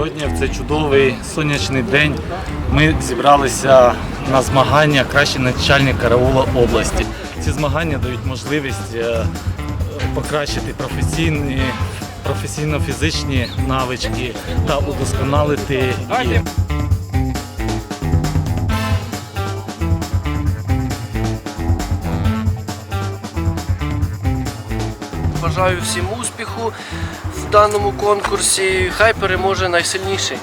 Сьогодні в цей чудовий сонячний день ми зібралися на змагання кращий начальник караула області. Ці змагання дають можливість е, покращити професійні, професійно-фізичні навички та удосконалити їх. Бажаю всім успіху даному конкурсі. Хай переможе найсильніший.